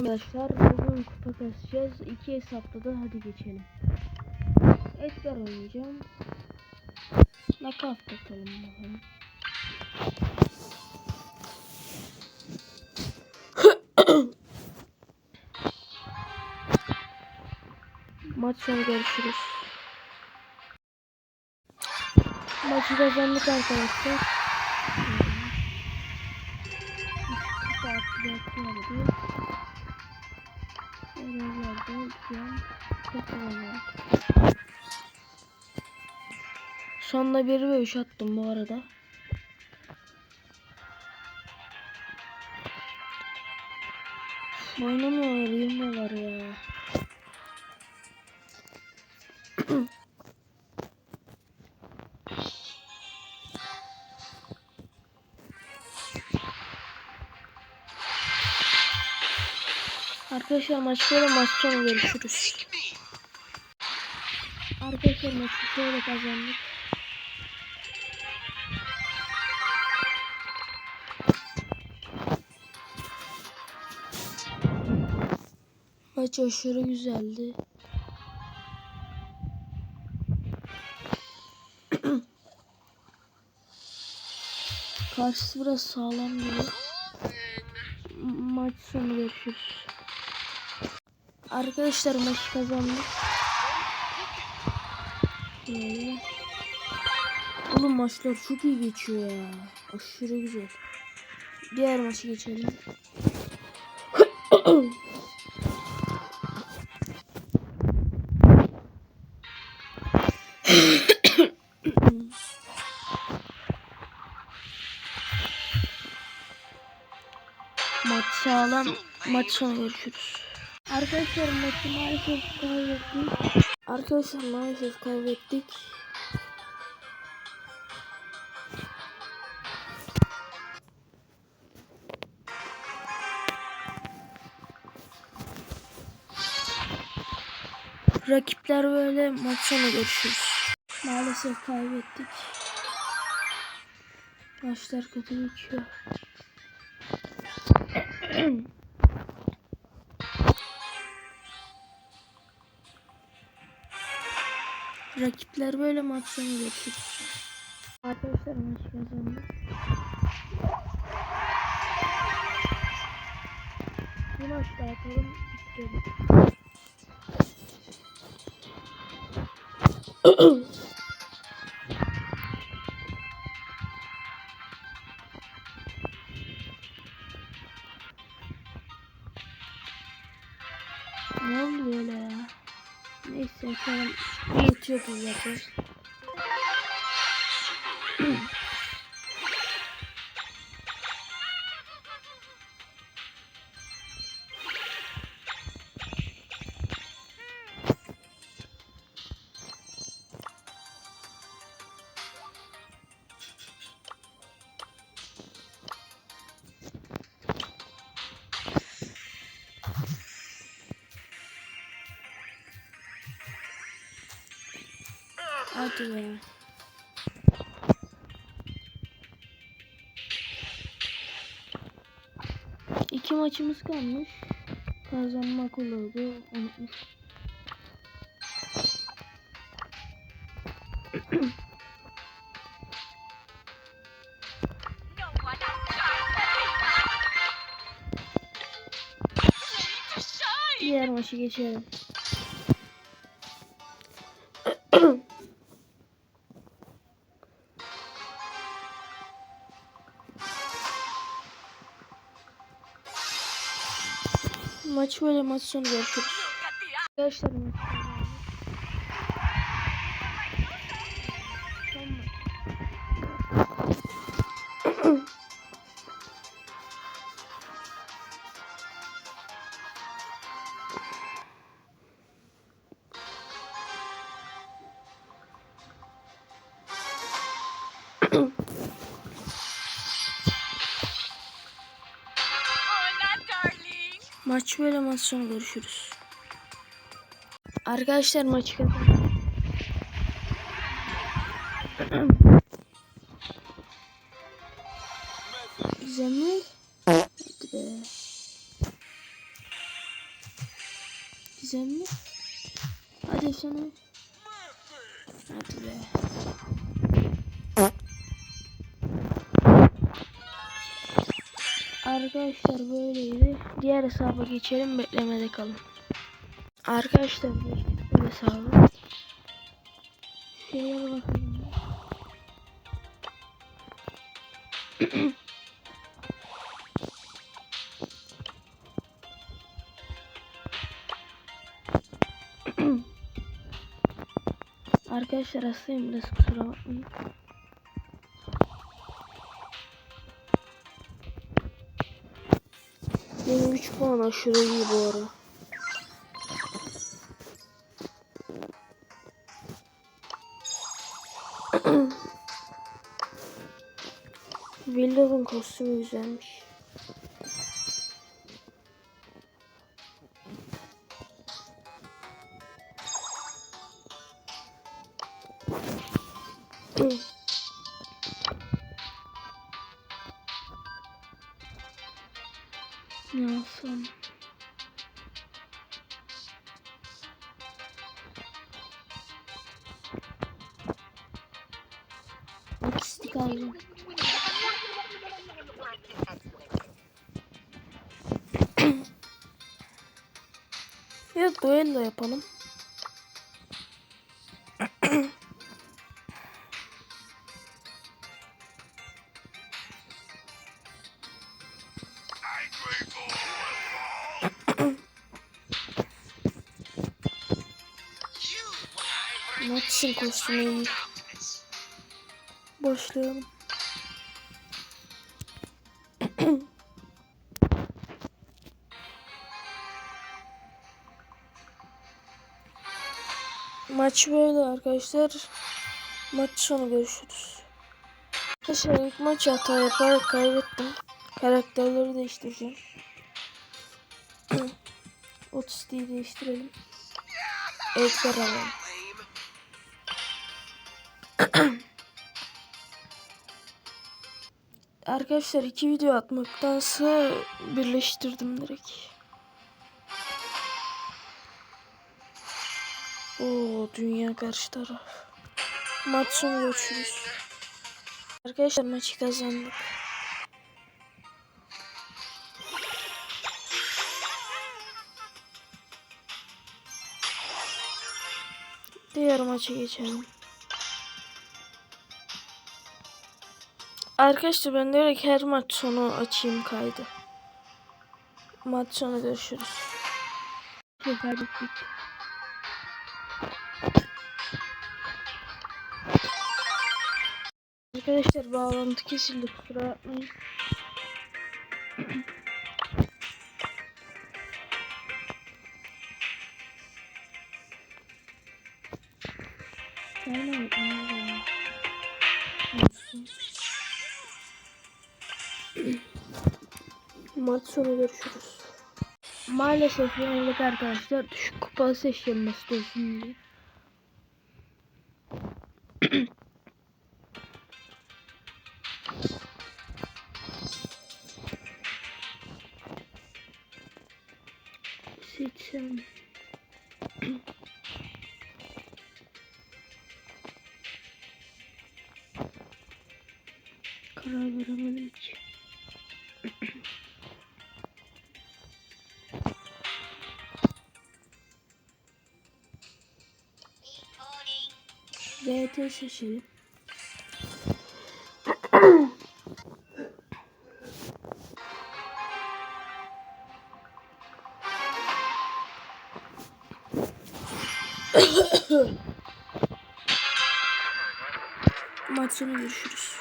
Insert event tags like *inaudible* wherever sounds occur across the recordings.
Arkadaşlar bugün kupa kasacağız. İki hesapta da hadi geçelim. Edgar oynayacağım. Nakaf atalım bakalım. *coughs* Maç sonu görüşürüz. Maçı kazandık arkadaşlar. Farklı yapmadı. Şu an tekrar Sonunda 1 ve 3 attım bu arada. Oynamıyorlar, yemiyorlar ya. *clears throat* Arkadaşlar maç böyle maç sonu görüşürüz. Arkadaşlar maçı şöyle kazandık. Maç aşırı güzeldi. *clears throat* Karşısı biraz sağlam gibi. Maç sonu görüşürüz. Arkadaşlar maçı kazandık. Böyle. Oğlum maçlar çok iyi geçiyor ya. Aşırı güzel. Diğer maçı geçelim. Maç sağlam. Maç sonu görüşürüz. Arkadaşlar maçı maalesef kaybettik. Arkadaşlar maalesef kaybettik. Rakipler böyle maç sonu görüşürüz. Maalesef kaybettik. Maçlar kötü geçiyor. *clears throat* Rakipler böyle maç sonu görüşürüz. Arkadaşlar maç kazandı. Bir maç daha atalım. bitirelim. *clears throat* ne oldu böyle ya? Neyse tamam. Yetiyordu zaten. *clears throat* Hadi ya. İki maçımız kalmış. Kazanmak olurdu. Unutmuş. Diğer maçı geçelim. Maç böyle maç sonu görüşürüz. Arkadaşlar maç sonu *clears throat* Maç böyle maç sonu görüşürüz. Arkadaşlar maçı mi? *clears throat* Hadi be. mi? Hadi sana. Hadi be. Arkadaşlar böyleydi. Diğer hesaba geçelim beklemede kalın. Arkadaşlar bu hesabı. Şeye bakalım. *clears throat* Arkadaşlar hastayım biraz kusura bakmayın. 3 puan aşırı iyi bu ara. *clears throat* Willow'un kostümü güzelmiş. Ne *clears throat* Alacağım. *clears throat* Evet duello yapalım. Max'in kostümü. Başlayalım. *clears throat* Maç böyle arkadaşlar. Maç sonu görüşürüz. Arkadaşlar ilk maç hata yaparak kaybettim. Karakterleri değiştireceğim. *clears throat* Otistiği değiştirelim. Edgar *clears throat* alalım. Arkadaşlar iki video atmaktansa birleştirdim direkt. Oo dünya karşı taraf. Maç sonu görüşürüz. Arkadaşlar maçı kazandık. Diğer maça geçelim. Arkadaşlar ben direkt her maç sonu açayım kaydı. Maç sonu görüşürüz. Arkadaşlar bağlantı kesildi kusura bakmayın. Maç sonu görüşürüz. Maalesef yenildik arkadaşlar. Kupalı seçeceğim basit olsun diye. Seçsem. DT seçelim. Maç sonu görüşürüz.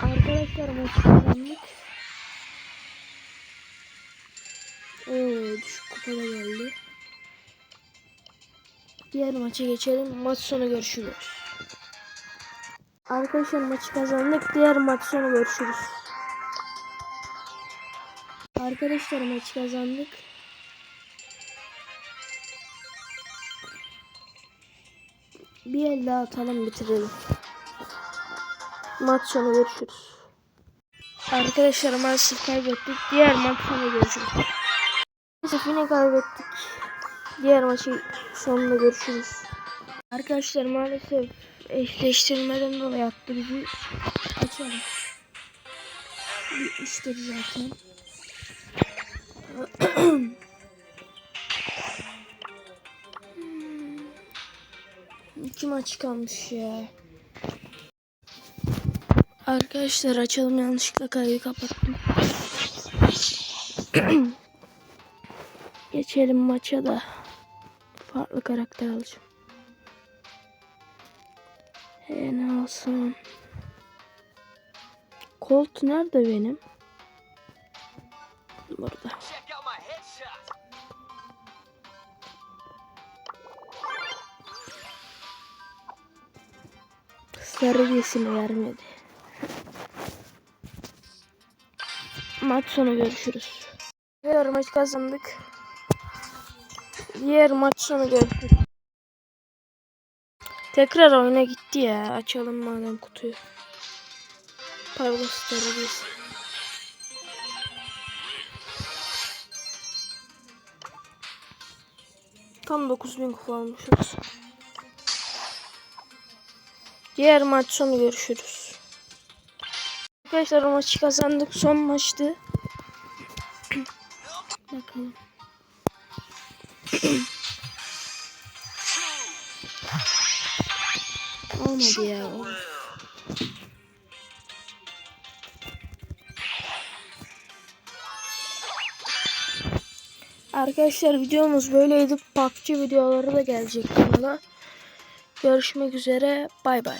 Arkadaşlar maçı kazandık. Oo düşük kupada geldi. Diğer maça geçelim. Maç sonu görüşürüz. Arkadaşlar maçı kazandık. Diğer maç sonu görüşürüz. Arkadaşlar maçı kazandık. Bir el daha atalım bitirelim. Maç sonu görüşürüz. Arkadaşlar maalesef kaybettik. Diğer maç sonu görüşürüz. Maalesef yine kaybettik. Diğer maçı sonunda görüşürüz. Arkadaşlar maalesef eşleştirmeden dolayı attı bizi. Açalım. Bitmiştir zaten. *clears throat* İki maç kalmış ya. Arkadaşlar açalım yanlışlıkla kaydı kapattım. *clears throat* Geçelim maça da. Farklı karakter alacağım. E ne alsam? Colt nerede benim? Burada. Sarı giysin vermedi. Maç sonu görüşürüz. Maç kazandık. Diğer maç sonu görüşürüz. Tekrar oyuna gitti ya. Açalım madem kutuyu. Pardon giysin. Tam 9000 kupa almışız. Diğer maç sonu görüşürüz. Arkadaşlar maçı kazandık. Son maçtı. Olmadı ya. Arkadaşlar videomuz böyleydi. PUBG videoları da gelecek kanala. Görüşmek üzere. Bay bay.